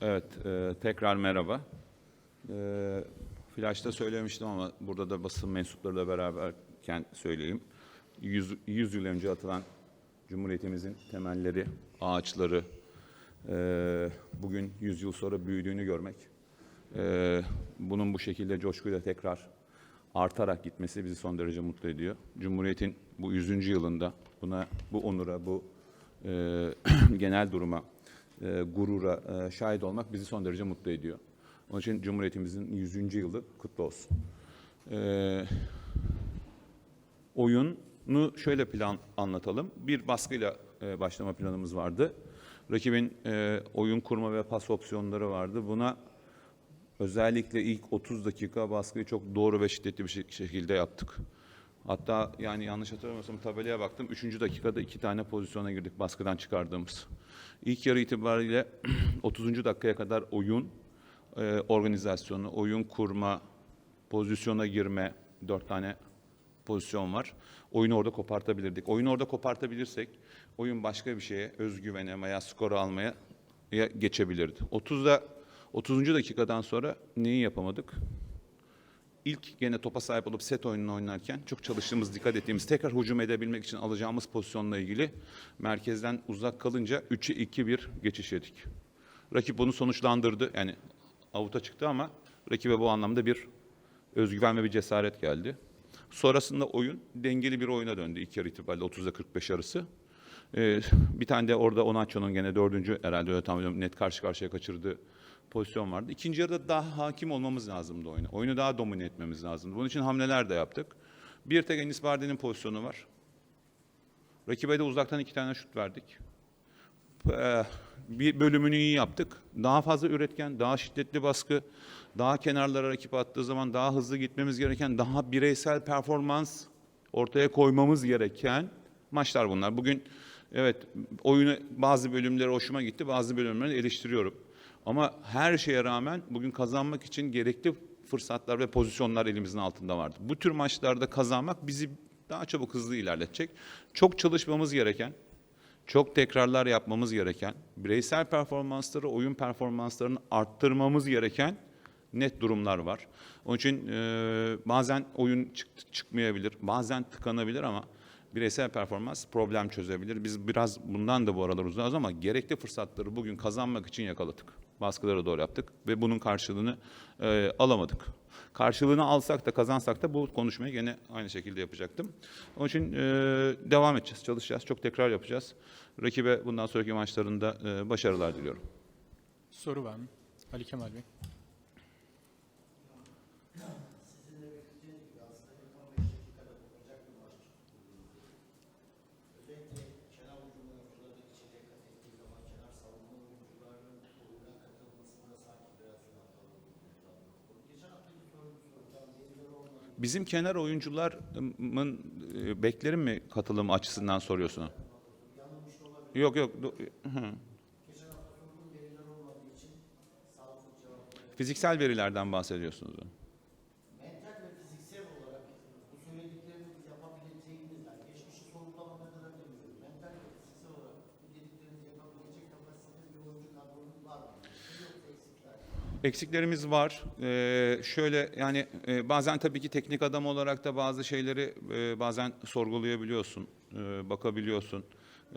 Evet, e, tekrar merhaba. E, Flash'ta söylemiştim ama burada da basın mensuplarıyla beraberken söyleyeyim. 100, 100 yıl önce atılan Cumhuriyetimizin temelleri, ağaçları, e, bugün 100 yıl sonra büyüdüğünü görmek, e, bunun bu şekilde coşkuyla tekrar artarak gitmesi bizi son derece mutlu ediyor. Cumhuriyet'in bu 100. yılında buna, bu onura, bu e, genel duruma, e, gurura e, şahit olmak bizi son derece mutlu ediyor. Onun için Cumhuriyetimizin 100. yılı kutlu olsun. E, oyunu şöyle plan anlatalım. Bir baskıyla e, başlama planımız vardı. Rakibin e, oyun kurma ve pas opsiyonları vardı. Buna özellikle ilk 30 dakika baskıyı çok doğru ve şiddetli bir şek- şekilde yaptık. Hatta yani yanlış hatırlamıyorsam tabelaya baktım. 3. dakikada iki tane pozisyona girdik baskıdan çıkardığımız. İlk yarı itibariyle 30. dakikaya kadar oyun e, organizasyonu, oyun kurma, pozisyona girme, dört tane pozisyon var. Oyunu orada kopartabilirdik. Oyunu orada kopartabilirsek oyun başka bir şeye, özgüvene veya skoru almaya ya geçebilirdi. 30'da 30. dakikadan sonra neyi yapamadık? İlk gene topa sahip olup set oyununu oynarken çok çalıştığımız, dikkat ettiğimiz, tekrar hücum edebilmek için alacağımız pozisyonla ilgili merkezden uzak kalınca 3'e 2-1 geçiş yedik. Rakip bunu sonuçlandırdı. Yani avuta çıktı ama rakibe bu anlamda bir özgüven ve bir cesaret geldi. Sonrasında oyun dengeli bir oyuna döndü ilk yarı itibariyle 30'da 45 arası. Ee, bir tane de orada Onaço'nun gene dördüncü herhalde öyle tam net karşı karşıya kaçırdığı pozisyon vardı. İkinci yarıda daha hakim olmamız lazımdı oyuna. Oyunu daha domine etmemiz lazımdı. Bunun için hamleler de yaptık. Bir tek Enis Bardi'nin pozisyonu var. Rakibe de uzaktan iki tane şut verdik. Ee, bir bölümünü iyi yaptık. Daha fazla üretken, daha şiddetli baskı, daha kenarlara rakip attığı zaman daha hızlı gitmemiz gereken, daha bireysel performans ortaya koymamız gereken maçlar bunlar. Bugün evet oyunu bazı bölümleri hoşuma gitti, bazı bölümleri eleştiriyorum. Ama her şeye rağmen bugün kazanmak için gerekli fırsatlar ve pozisyonlar elimizin altında vardı. Bu tür maçlarda kazanmak bizi daha çabuk hızlı ilerletecek. Çok çalışmamız gereken, çok tekrarlar yapmamız gereken, bireysel performansları, oyun performanslarını arttırmamız gereken net durumlar var. Onun için e, bazen oyun çık- çıkmayabilir, bazen tıkanabilir ama bireysel performans problem çözebilir. Biz biraz bundan da bu aralar uzağız ama gerekli fırsatları bugün kazanmak için yakaladık. Baskıları doğru yaptık ve bunun karşılığını e, alamadık. Karşılığını alsak da kazansak da bu konuşmayı gene aynı şekilde yapacaktım. Onun için e, devam edeceğiz, çalışacağız, çok tekrar yapacağız. Rakibe bundan sonraki maçlarında e, başarılar diliyorum. Soru var mı? Ali Kemal Bey. Bizim kenar oyuncularımın e, beklerim mi katılım açısından soruyorsun? Yok yok. Fiziksel verilerden bahsediyorsunuz. mental ve fiziksel olarak bu söylediklerinizi yapabileceğiniz, yani geçmişi sorgulamadan kadar demiyorum. Mental ve fiziksel olarak bu dediklerinizi yapabilecek kapasitede bir oyuncu kadronuz var mı? Yoksa eksikler. Eksiklerimiz var. Ee, şöyle yani e, bazen tabii ki teknik adam olarak da bazı şeyleri e, bazen sorgulayabiliyorsun, e, bakabiliyorsun.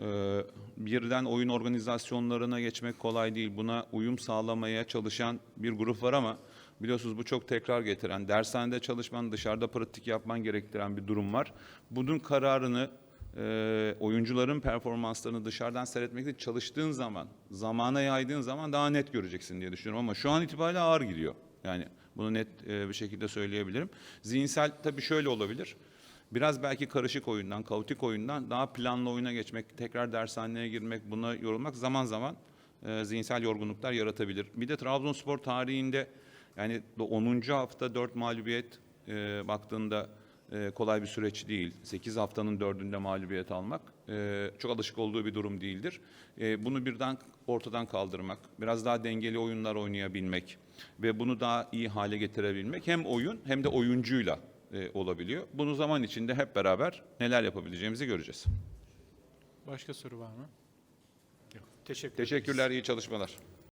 Ee, birden oyun organizasyonlarına geçmek kolay değil. Buna uyum sağlamaya çalışan bir grup var ama biliyorsunuz bu çok tekrar getiren, dershanede çalışman, dışarıda pratik yapman gerektiren bir durum var. Bunun kararını e, oyuncuların performanslarını dışarıdan seyretmekte çalıştığın zaman, zamana yaydığın zaman daha net göreceksin diye düşünüyorum. Ama şu an itibariyle ağır gidiyor. Yani bunu net e, bir şekilde söyleyebilirim. Zihinsel tabii şöyle olabilir. Biraz belki karışık oyundan, kaotik oyundan daha planlı oyuna geçmek, tekrar dershaneye girmek, buna yorulmak zaman zaman e, zihinsel yorgunluklar yaratabilir. Bir de Trabzonspor tarihinde yani 10. hafta 4 mağlubiyet e, baktığında e, kolay bir süreç değil. 8 haftanın 4'ünde mağlubiyet almak e, çok alışık olduğu bir durum değildir. E, bunu birden ortadan kaldırmak, biraz daha dengeli oyunlar oynayabilmek ve bunu daha iyi hale getirebilmek hem oyun hem de oyuncuyla e, olabiliyor. Bunu zaman içinde hep beraber neler yapabileceğimizi göreceğiz. Başka soru var mı? Yok. Teşekkür. Teşekkürler, iyi çalışmalar.